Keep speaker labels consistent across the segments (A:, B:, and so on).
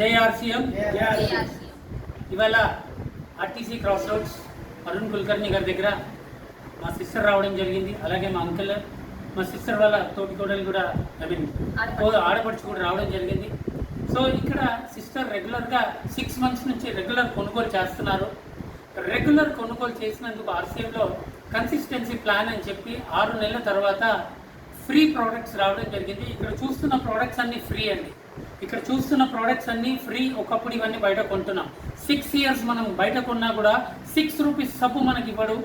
A: JRCM
B: JRC.
A: ఇవాళ RTC cross roads Arun Kulkarni గారి దగ్గర మా సిస్టర్ రావడం జరిగింది. అలాగే మా అంకుల్ మా సిస్టర్ వాళ్ళ తోటి కోడలు కూడా ఐ మీన్
B: ఆడపడుచు.
A: ఆడపడుచు కూడా రావడం జరిగింది. సో ఇక్కడ సిస్టర్ రెగ్యులర్గా సిక్స్ మంత్స్ నుంచి రెగ్యులర్ కొనుగోలు చేస్తున్నారు. రెగ్యులర్ కొనుగోలు చేసినందుకు ఆర్సీఎంలో కన్సిస్టెన్సీ ప్లాన్ అని చెప్పి ఆరు నెలల తర్వాత ఫ్రీ ప్రోడక్ట్స్ రావడం జరిగింది. ఇక్కడ చూస్తున్న ప్రోడక్ట్స్ అన్ని ఫ్రీ అండి. ఇక్కడ చూస్తున్న ప్రోడక్ట్స్ అన్ని ఫ్రీ ఒకప్పుడు ఇవన్నీ బయట కొంటున్నాం. సిక్స్ ఇయర్స్ మనం బయట కొన్నా కూడా సిక్స్ రూపీస్ సబ్బు మనకి ఇవ్వడు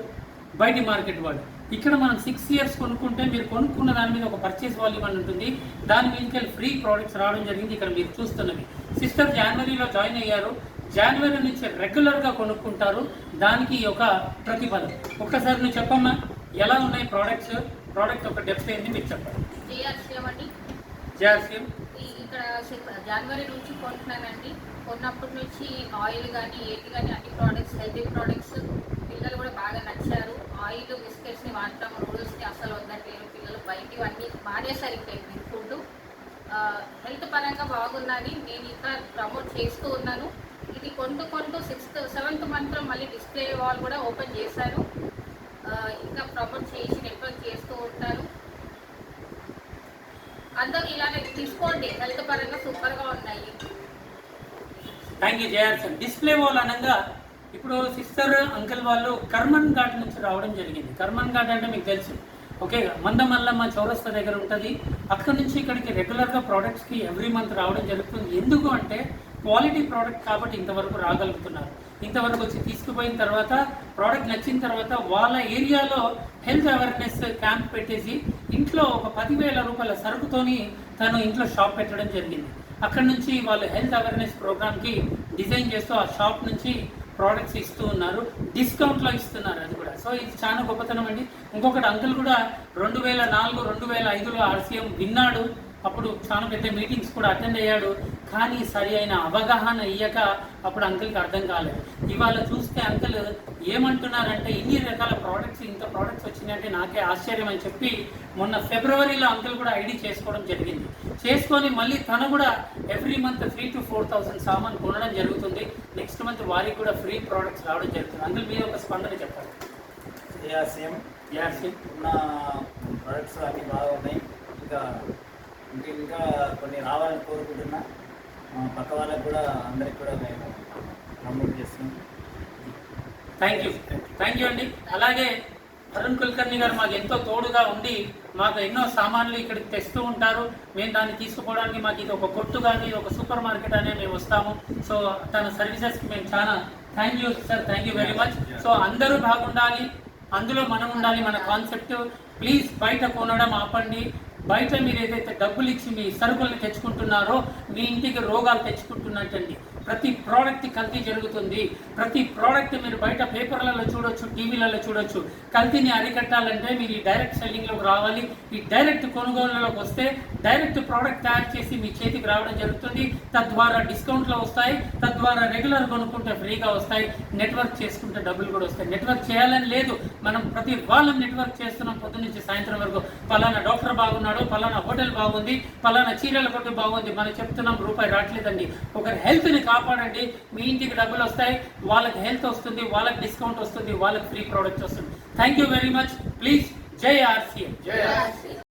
A: బయటి మార్కెట్ వాడు. ఇక్కడ మనం సిక్స్ ఇయర్స్ కొనుక్కుంటే మీరు కొనుక్కున్న దాని మీద ఒక పర్చేస్ వాల్యూమ్ అని ఉంటుంది. దాని మీదకి ఫ్రీ ప్రోడక్ట్స్ రావడం జరిగింది ఇక్కడ మీరు చూస్తున్నవి సిస్టర్ జనవరిలో జాయిన్ అయ్యారు. జనవరి నుంచి రెగ్యులర్గా కొనుక్కుంటారు. దానికి ఒక ప్రతిఫలం. ఒక్కసారి నువ్వు చెప్పమ్మా ఎలా ఉన్నాయి ప్రోడక్ట్స్ ప్రోడక్ట్ ఒక డెప్త్ ఏంది మీరు చెప్పండి.
B: జేఆర్సీఎం ఇక్కడ జనవరి నుంచి కొంటున్నానండి. కొన్నప్పటి నుంచి ఆయిల్ కానీ ఏది కానీ అన్ని ప్రోడక్ట్స్ హెల్తీ ప్రోడక్ట్స్ పిల్లలు కూడా బాగా నచ్చారు. ఆయిల్ బిస్కెట్స్ని వాడటం నూడిల్స్ని అసలు వద్దట్లేరు పిల్లలు బయటివి ఇవన్నీ మానేసారు ఇక్కడ ఫుడ్ హెల్త్ పరంగా బాగున్నది నేను ఇంకా ప్రమోట్ చేస్తూ ఉన్నాను. ఇది కొంటూ కొంటూ సిక్స్త్ సెవెంత్ మంత్లో మళ్ళీ డిస్ప్లే వాల్ కూడా ఓపెన్ చేశాను. ఇంకా ప్రమోట్ చేసి నెట్వర్క్ చేస్తూ ఉంటాను అందరూ ఇలానే తీసుకోండి. హెల్త్ పరంగా సూపర్గా ఉన్నాయి.
A: థ్యాంక్ యూ జయార్సన్ డిస్ప్లే వాల్ అనగా ఇప్పుడు సిస్టర్ అంకుల్ వాళ్ళు కర్మన్ ఘాట్ నుంచి రావడం జరిగింది. కర్మన్ ఘాట్ అంటే మీకు తెలుసు. ఓకే మందమల్లమ్మ చౌరస్తా దగ్గర ఉంటుంది. అక్కడ నుంచి ఇక్కడికి రెగ్యులర్గా ప్రోడక్ట్స్కి ఎవ్రీ మంత్ రావడం జరుగుతుంది. ఎందుకు అంటే క్వాలిటీ ప్రోడక్ట్ కాబట్టి ఇంతవరకు రాగలుగుతున్నారు. ఇంతవరకు వచ్చి తీసుకుపోయిన తర్వాత ప్రోడక్ట్ నచ్చిన తర్వాత వాళ్ళ ఏరియాలో హెల్త్ అవేర్నెస్ క్యాంప్ పెట్టేసి ఇంట్లో ఒక పదివేల రూపాయల సరుకుతోని తను ఇంట్లో షాప్ పెట్టడం జరిగింది. అక్కడ నుంచి వాళ్ళు హెల్త్ అవేర్నెస్ ప్రోగ్రామ్కి డిజైన్ చేస్తూ ఆ షాప్ నుంచి ప్రోడక్ట్స్ ఇస్తూ ఉన్నారు. డిస్కౌంట్లో ఇస్తున్నారు అది కూడా. సో ఇది చాలా గొప్పతనం అండి. ఇంకొకటి అంకుల్ కూడా రెండు వేల నాలుగు రెండు వేల ఐదులో ఆర్సీఎం విన్నాడు. అప్పుడు చాలా పెద్ద మీటింగ్స్ కూడా అటెండ్ అయ్యాడు. కానీ సరి అయిన అవగాహన ఇయ్యక అప్పుడు అంకుల్కి అర్థం కాలేదు. ఇవాళ చూస్తే అంకుల్ ఏమంటున్నారంటే ఇన్ని రకాల ప్రోడక్ట్స్ ఇంత ప్రోడక్ట్స్ వచ్చినాయంటే నాకే ఆశ్చర్యం అని చెప్పి మొన్న ఫిబ్రవరిలో అంకుల్ కూడా ఐడి చేసుకోవడం జరిగింది. చేసుకొని మళ్ళీ తను కూడా every month three to four thousand సామాన్ కొనడం జరుగుతుంది. నెక్స్ట్ మంత్ వారికి కూడా ఫ్రీ ప్రోడక్ట్స్ రావడం జరుగుతుంది. అంకుల్ మీరు ఒక స్పందన చెప్పాలి. యాసి
C: ఉన్న ప్రొడక్ట్స్ అన్నీ బాగా ఉన్నాయి ఇంకా ఇంకా ఇంకా కొన్ని రావాలని కోరుకుంటున్నా. పక్క వాళ్ళకి కూడా అందరికి కూడా మేము ప్రమోట్ చేస్తున్నాం.
A: థ్యాంక్ యూ థ్యాంక్ యూ అండి. అలాగే అరుణ్ కుల్కర్ణి గారు మాకు ఎంతో తోడుగా ఉండి మాకు ఎన్నో సామాన్లు ఇక్కడికి తెస్తూ ఉంటారు. మేము దాన్ని తీసుకుపోవడానికి మాకు ఇది ఒక కొట్టు కానీ ఇది ఒక సూపర్ మార్కెట్ అనే మేము వస్తాము. సో తన సర్వీసెస్కి మేము చాలా thank you sir thank you very much so అందరూ బాగుండాలి. అందులో మనం ఉండాలి మన కాన్సెప్ట్ ప్లీజ్ బయట కొనడం ఆపండి. బయట మీరు ఏదైతే డబ్బులు ఇచ్చి మీ సరుకుల్ని తెచ్చుకుంటున్నారో మీ ఇంటికి రోగాలు తెచ్చుకుంటున్నట్టండి. ప్రతి ప్రోడక్ట్ కల్తీ జరుగుతుంది. ప్రతి ప్రోడక్ట్ మీరు బయట పేపర్లలో చూడొచ్చు టీవీలలో చూడొచ్చు. కల్తీని అరికట్టాలంటే మీరు ఈ డైరెక్ట్ సెల్లింగ్లోకి రావాలి. ఈ డైరెక్ట్ కొనుగోలులోకి వస్తే డైరెక్ట్ ప్రోడక్ట్ తయారు చేసి మీ చేతికి రావడం జరుగుతుంది. తద్వారా డిస్కౌంట్లో వస్తాయి. తద్వారా రెగ్యులర్ కొనుక్కుంటే ఫ్రీగా వస్తాయి. నెట్వర్క్ చేసుకుంటే డబ్బులు కూడా వస్తాయి. నెట్వర్క్ చేయాలని లేదు. మనం ప్రతి వాళ్ళం నెట్వర్క్ చేస్తున్నాం పొద్దు నుంచి సాయంత్రం వరకు. పలానా డాక్టర్ బాగున్నాడు పలానా హోటల్ బాగుంది పలానా చీరల కొట్టు బాగుంది. మనం చెప్తున్నాం రూపాయి రావట్లేదండి. ఒకరి హెల్త్ని కాపాడండి. మీ ఇంటికి డబ్బులు వస్తాయి వాళ్ళకి హెల్త్ వస్తుంది వాళ్ళకి డిస్కౌంట్ వస్తుంది వాళ్ళకి ఫ్రీ ప్రొడక్ట్స్ వస్తుంది. Thank you very much please జై ఆర్సీఎం